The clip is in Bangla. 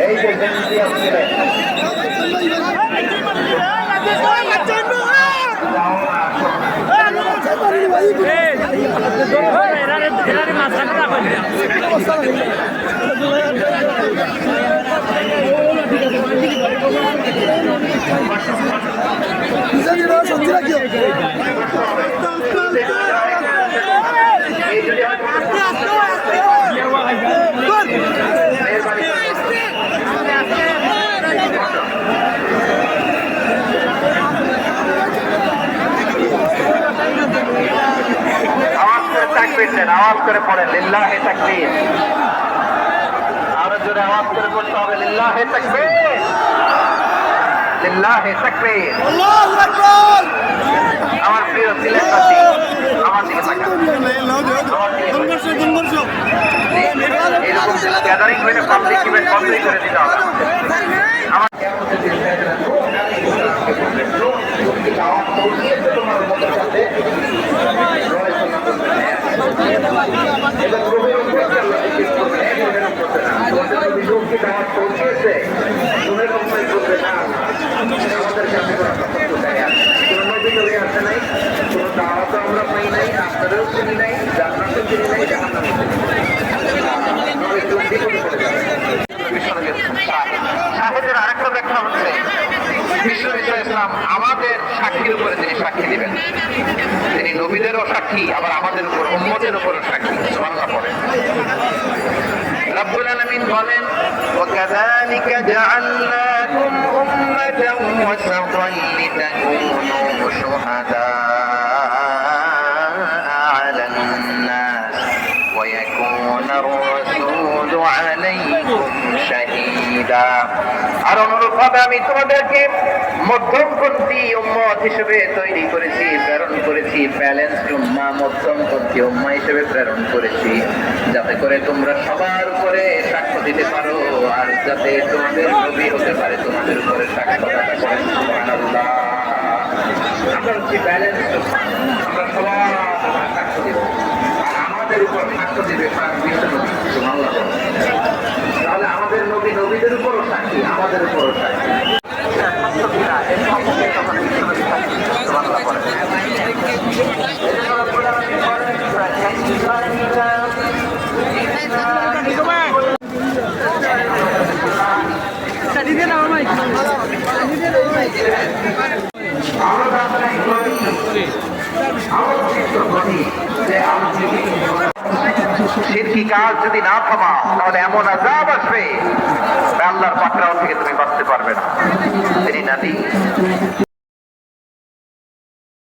এই যে চ্যাম্পিয়ন ছিলেন দেন আওয়াজ করে পড়েন লিল্লাহে তাকবীর। আরও জোরে আওয়াজ করে পড়তে হবে লিল্লাহে তাকবীর। লিল্লাহে তাকবীর। আমার প্রিয় সিলেটবাসী আমার দিকে তাকান আমার দিকে এরকম গ্যাদারিং হইলে পাবলিক ইভেন্ট বন্ধই করে দিতে হবে। আমার তোমার মনের কাছে আমাদের সাক্ষীর উপরে তিনি সাক্ষী দিবেন। তিনি নবীদেরও সাক্ষী আবার আমাদের উপর উম্মতের উপরও সাক্ষী সুবহানাল্লাহ পড়েন রব্বুল আলামিন বলেন وكذلك جعلناكم أمة وسطا لتكونوا شهداء على الناس ويكون الرسول عليكم شهيدا আর অনুরূপভাবে আমি তোমাদেরকে মধ্যমপন্থী উম্মত হিসেবে তৈরি করেছি প্রেরণ করেছি, ব্যালেন্সড উম্মা মধ্যমপন্থী উম্মা হিসেবে প্রেরণ করেছি। যাতে করে তোমরা সবার উপরে সাক্ষ্য দিতে পারো, আর যাতে তোমাদের নবী হতে পারে, তোমাদের উপরে সাক্ষ্য দাতা করেন আমরা সবার সাক্ষ্য আমাদের উপর সাক্ষ্য তাহলে আমাদের নবী নবীদের উপরও সাক্ষী, আমাদের উপরও সাক্ষী। শিরকি কাজ যদি না থামা তাহলে এমন আজাব আসবে। আল্লাহর পাকড়াও থেকে তুমি বাঁচতে পারবে না। তিনি